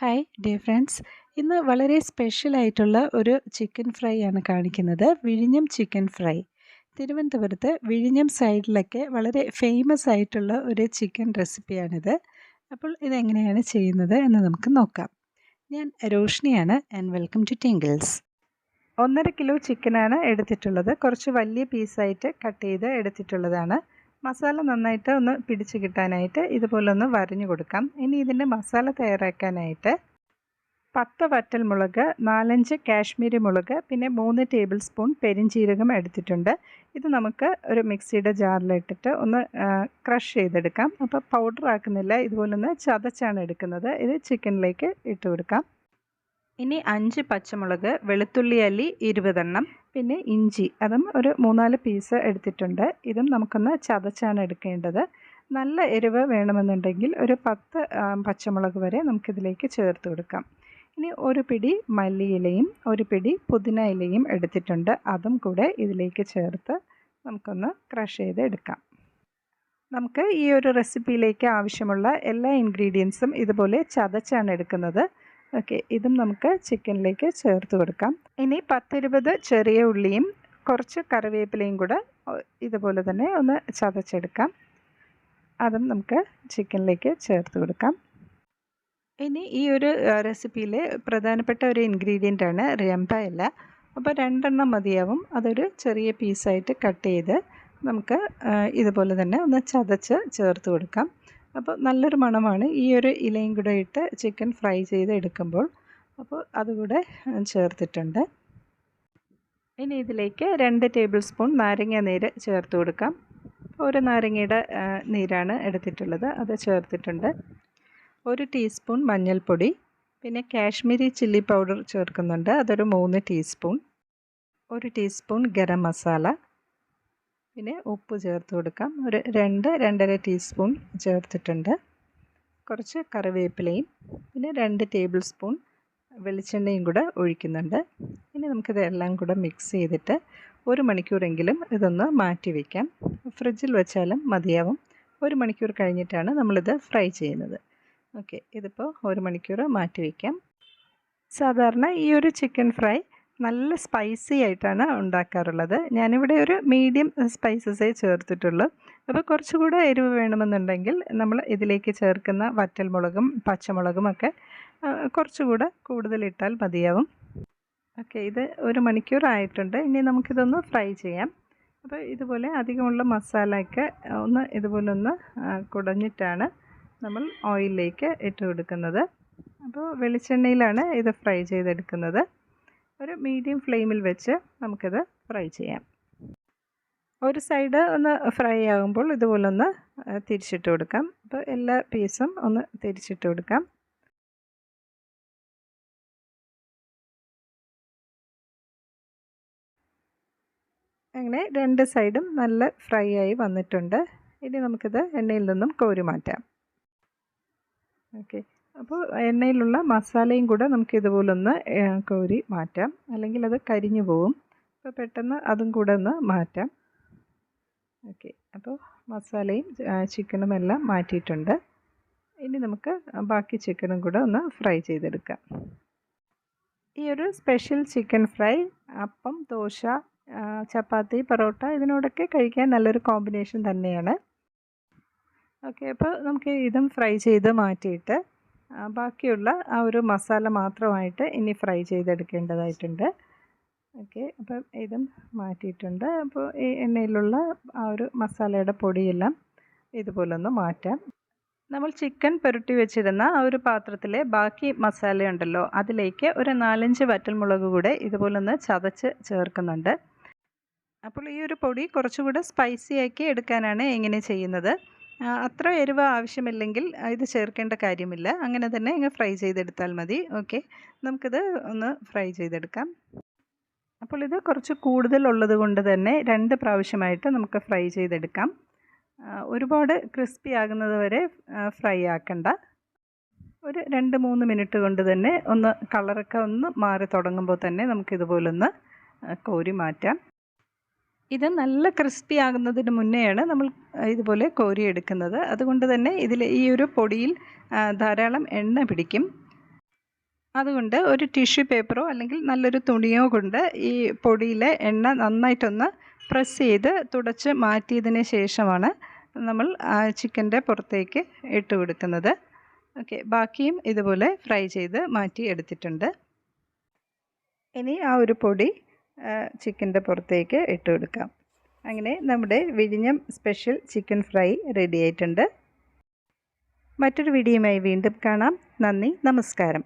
Hi dear friends ഇന്ന് വളരെ special ആയിട്ടുള്ള ഒരു ചിക്കൻ ഫ്രൈ ആണ് കാണിക്കുന്നത്. വിഴിഞ്ഞം ചിക്കൻ ഫ്രൈ തിരുവനന്തപുരത്ത് വിഴിഞ്ഞം സൈഡിലൊക്കെ വളരെ ഫേമസ് ആയിട്ടുള്ള ഒരു ചിക്കൻ റെസിപ്പിയാണിത് അപ്പോൾ ഇതെങ്ങനെയാണ് ചെയ്യുന്നത് എന്ന് നമുക്ക് നോക്കാം. ഞാൻ രോഷിനിയാണ് ആൻഡ് വെൽക്കം ടു ടിങ്കിൾസ് ഒന്നര കിലോ ചിക്കനാണ് എടുത്തിട്ടുള്ളത്. കുറച്ച് വലിയ പീസായിട്ട് കട്ട് ചെയ്ത് എടുത്തിട്ടുള്ളതാണ്. മസാല നന്നായിട്ട് ഒന്ന് പിടിച്ച് കിട്ടാനായിട്ട് ഇതുപോലെ ഒന്ന് വരഞ്ഞു കൊടുക്കാം. ഇനി ഇതിന്റെ മസാല തയ്യാറാക്കാനായിട്ട് പത്ത് വറ്റൽ മുളക് നാലഞ്ച് കാശ്മീരി മുളക് പിന്നെ മൂന്ന് ടേബിൾ സ്പൂൺ പെരിഞ്ചീരകം എടുത്തിട്ടുണ്ട്. ഇത് നമുക്ക് ഒരു മിക്സിയുടെ ജാറിലിട്ടിട്ട് ഒന്ന് ക്രഷ് ചെയ്തെടുക്കാം. അപ്പോൾ പൗഡർ ആക്കുന്നില്ല ഇതുപോലെ ഒന്ന് ചതച്ചാണ് എടുക്കുന്നത്. ഇത് ചിക്കനിലേക്ക് ഇട്ട് കൊടുക്കാം. ഇനി അഞ്ച് പച്ചമുളക് വെളുത്തുള്ളി അല്ലി ഇരുപതെണ്ണം പിന്നെ ഇഞ്ചി. അതും ഒരു മൂന്നാൽ പീസ് എടുത്തിട്ടുണ്ട്. ഇതും നമുക്കൊന്ന് ചതച്ചാണ് എടുക്കേണ്ടത്. നല്ല എരിവ് വേണമെന്നുണ്ടെങ്കിൽ ഒരു പത്ത് പച്ചമുളക് വരെ നമുക്കിതിലേക്ക് ചേർത്ത് കൊടുക്കാം. ഇനി ഒരു പിടി മല്ലിയിലയും ഒരു പിടി പുതിന ഇലയും എടുത്തിട്ടുണ്ട്. അതും കൂടെ ഇതിലേക്ക് ചേർത്ത് നമുക്കൊന്ന് ക്രഷ് ചെയ്ത് എടുക്കാം. നമുക്ക് ഈ ഒരു റെസിപ്പിയിലേക്ക് ആവശ്യമുള്ള എല്ലാ ഇൻഗ്രീഡിയൻസും ഇതുപോലെ ചതച്ചാണ് എടുക്കുന്നത്. ഓക്കെ ഇതും നമുക്ക് ചിക്കനിലേക്ക് ചേർത്ത് കൊടുക്കാം. ഇനി പത്തിരുപത് ചെറിയ ഉള്ളിയും കുറച്ച് കറിവേപ്പിലയും കൂടെ ഇതുപോലെ തന്നെ ഒന്ന് ചതച്ചെടുക്കാം. അതും നമുക്ക് ചിക്കനിലേക്ക് ചേർത്ത് കൊടുക്കാം. ഇനി ഈ ഒരു റെസിപ്പിയിലെ പ്രധാനപ്പെട്ട ഒരു ഇൻഗ്രീഡിയന്റ് ആണ് രമ്പ ഇല. അപ്പോൾ രണ്ടെണ്ണം മതിയാവും. അതൊരു ചെറിയ പീസായിട്ട് കട്ട് ചെയ്ത് നമുക്ക് ഇതുപോലെ തന്നെ ഒന്ന് ചതച്ച് ചേർത്ത് കൊടുക്കാം. അപ്പോൾ നല്ലൊരു മണമാണ്. ഈ ഒരു ഇലയും കൂടെ ഇട്ട് ചിക്കൻ ഫ്രൈ ചെയ്ത് എടുക്കുമ്പോൾ. അപ്പോൾ അതുകൂടെ ചേർത്തിട്ടുണ്ട്. ഇനി ഇതിലേക്ക് രണ്ട് ടേബിൾ സ്പൂൺ നാരങ്ങ നീര് ചേർത്ത് കൊടുക്കാം. ഒരു നാരങ്ങയുടെ നീരാണ് എടുത്തിട്ടുള്ളത്. അത് ചേർത്തിട്ടുണ്ട്. ഒരു ടീസ്പൂൺ മഞ്ഞൾപ്പൊടി. പിന്നെ കാശ്മീരി ചില്ലി പൗഡർ ചേർക്കുന്നുണ്ട്. അതൊരു മൂന്ന് ടീസ്പൂൺ ഒരു ടീസ്പൂൺ ഗരം മസാല. പിന്നെ ഉപ്പ് ചേർത്ത് കൊടുക്കാം. ഒരു രണ്ട് രണ്ടര ടീസ്പൂൺ ചേർത്തിട്ടുണ്ട്. കുറച്ച് കറിവേപ്പിലയും പിന്നെ രണ്ട് ടേബിൾ സ്പൂൺ വെളിച്ചെണ്ണയും കൂടെ ഒഴിക്കുന്നുണ്ട്. ഇനി നമുക്കിതെല്ലാം കൂടെ മിക്സ് ചെയ്തിട്ട് ഒരു മണിക്കൂറെങ്കിലും ഇതൊന്ന് മാറ്റി വയ്ക്കാം ഫ്രിഡ്ജിൽ വെച്ചാലും മതിയാവും. ഒരു മണിക്കൂർ കഴിഞ്ഞിട്ടാണ് നമ്മളിത് ഫ്രൈ ചെയ്യുന്നത്. ഓക്കെ ഇതിപ്പോൾ ഒരു മണിക്കൂർ മാറ്റി വയ്ക്കാം സാധാരണ ഈ ഒരു ചിക്കൻ ഫ്രൈ നല്ല സ്പൈസി ആയിട്ടാണ് ഉണ്ടാക്കാറുള്ളത്. ഞാനിവിടെ ഒരു മീഡിയം സ്പൈസസേ ചേർത്തിട്ടുള്ളൂ. അപ്പോൾ കുറച്ചുകൂടെ എരിവ് വേണമെന്നുണ്ടെങ്കിൽ നമ്മൾ ഇതിലേക്ക് ചേർക്കുന്ന വറ്റൽമുളകും പച്ചമുളകും ഒക്കെ കുറച്ചുകൂടെ കൂടുതലിട്ടാൽ മതിയാവും. ഓക്കെ ഇത് ഒരു മണിക്കൂർ ആയിട്ടുണ്ട്. ഇനി നമുക്കിതൊന്ന് ഫ്രൈ ചെയ്യാം. അപ്പോൾ ഇതുപോലെ അധികമുള്ള മസാലയൊക്കെ ഒന്ന് ഇതുപോലെ ഒന്ന് കുടഞ്ഞിട്ടാണ് നമ്മൾ ഓയിലിലേക്ക് ഇട്ട് കൊടുക്കുന്നത്. അപ്പോൾ വെളിച്ചെണ്ണയിലാണ് ഇത് ഫ്രൈ ചെയ്തെടുക്കുന്നത്. ഒരു മീഡിയം ഫ്ലെയിമിൽ വെച്ച് നമുക്കിത് ഫ്രൈ ചെയ്യാം. ഒരു സൈഡ് ഒന്ന് ഫ്രൈ ആകുമ്പോൾ ഇതുപോലെ ഒന്ന് തിരിച്ചിട്ട് കൊടുക്കാം. അപ്പോൾ എല്ലാ പീസും ഒന്ന് തിരിച്ചിട്ട് കൊടുക്കാം. അങ്ങനെ രണ്ട് സൈഡും നല്ല ഫ്രൈ ആയി വന്നിട്ടുണ്ട്. ഇനി നമുക്കിത് എണ്ണയിൽ നിന്നും കോരി മാറ്റാം. ഓക്കെ അപ്പോൾ എണ്ണയിലുള്ള മസാലയും കൂടെ നമുക്ക് ഇതുപോലൊന്ന് കോരി മാറ്റാം. അല്ലെങ്കിൽ അത് കരിഞ്ഞു പോവും. അപ്പോൾ പെട്ടെന്ന് അതും കൂടെ ഒന്ന് മാറ്റാം. ഓക്കെ. അപ്പോൾ മസാലയും ചിക്കനും എല്ലാം മാറ്റിയിട്ടുണ്ട്. ഇനി നമുക്ക് ബാക്കി ചിക്കനും കൂടെ ഒന്ന് ഫ്രൈ ചെയ്തെടുക്കാം. ഈ ഒരു സ്പെഷ്യൽ ചിക്കൻ ഫ്രൈ അപ്പം ദോശ ചപ്പാത്തി പൊറോട്ട ഇതിനോടൊക്കെ കഴിക്കാൻ നല്ലൊരു കോമ്പിനേഷൻ തന്നെയാണ്. ഓക്കെ. അപ്പോൾ നമുക്ക് ഇതും ഫ്രൈ ചെയ്ത് മാറ്റിയിട്ട് ബാക്കിയുള്ള ആ ഒരു മസാല മാത്രമായിട്ട് ഇനി ഫ്രൈ ചെയ്തെടുക്കേണ്ടതായിട്ടുണ്ട്. ഓക്കെ അപ്പം ഇതും മാറ്റിയിട്ടുണ്ട്. അപ്പോൾ ഈ എണ്ണയിലുള്ള ആ ഒരു മസാലയുടെ പൊടിയെല്ലാം ഇതുപോലെ ഒന്ന് മാറ്റാം. നമ്മൾ ചിക്കൻ പുരട്ടി വെച്ചിരുന്ന ആ ഒരു പാത്രത്തിലെ ബാക്കി മസാലയുണ്ടല്ലോ അതിലേക്ക് ഒരു നാലഞ്ച് വറ്റൽമുളക് കൂടെ ഇതുപോലൊന്ന് ചതച്ച് ചേർക്കുന്നുണ്ട്. അപ്പോൾ ഈ ഒരു പൊടി കുറച്ചുകൂടെ സ്പൈസി ആക്കി എടുക്കാനാണ് ഇങ്ങനെ ചെയ്യുന്നത്. അത്ര എരിവ് ആവശ്യമില്ലെങ്കിൽ ഇത് ചേർക്കേണ്ട കാര്യമില്ല. അങ്ങനെ തന്നെ ഇങ്ങ് ഫ്രൈ ചെയ്തെടുത്താൽ മതി. ഓക്കെ. നമുക്കിത് ഒന്ന് ഫ്രൈ ചെയ്തെടുക്കാം. അപ്പോൾ ഇത് കുറച്ച് കൂടുതലുള്ളത് കൊണ്ട് തന്നെ രണ്ട് പ്രാവശ്യമായിട്ട് നമുക്ക് ഫ്രൈ ചെയ്തെടുക്കാം. ഒരുപാട് ക്രിസ്പി ആകുന്നത് വരെ ഫ്രൈ ആക്കണ്ട. ഒരു രണ്ട് മൂന്ന് മിനിറ്റ് കൊണ്ട് തന്നെ ഒന്ന് കളറൊക്കെ ഒന്ന് മാറി തുടങ്ങുമ്പോൾ തന്നെ നമുക്കിതുപോലൊന്ന് കോരി മാറ്റാം. ഇത് നല്ല ക്രിസ്പി ആകുന്നതിന് മുന്നെയാണ് നമ്മൾ ഇതുപോലെ കോരിയെടുക്കുന്നത് അതുകൊണ്ട് തന്നെ ഇതിൽ ഈ ഒരു പൊടിയിൽ ധാരാളം എണ്ണ പിടിക്കും. അതുകൊണ്ട് ഒരു ടിഷ്യൂ പേപ്പറോ അല്ലെങ്കിൽ നല്ലൊരു തുണിയോ കൊണ്ട് ഈ പൊടിയിലെ എണ്ണ നന്നായിട്ടൊന്ന് പ്രസ് ചെയ്ത് തുടച്ച് മാറ്റിയതിന് ശേഷമാണ് നമ്മൾ ചിക്കന്റെ പുറത്തേക്ക് ഇട്ട് കൊടുക്കുന്നത്. ഓക്കെ ബാക്കിയും ഇതുപോലെ ഫ്രൈ ചെയ്ത് മാറ്റി എടുത്തിട്ടുണ്ട് ഇനി ആ ഒരു പൊടി ചിക്കന്റെ പുറത്തേക്ക് ഇട്ട് കൊടുക്കാം. അങ്ങനെ നമ്മുടെ വിഴിഞ്ഞം സ്പെഷ്യൽ ചിക്കൻ ഫ്രൈ റെഡി ആയിട്ടുണ്ട്. മറ്റൊരു വീഡിയോയുമായി വീണ്ടും കാണാം. നന്ദി നമസ്കാരം.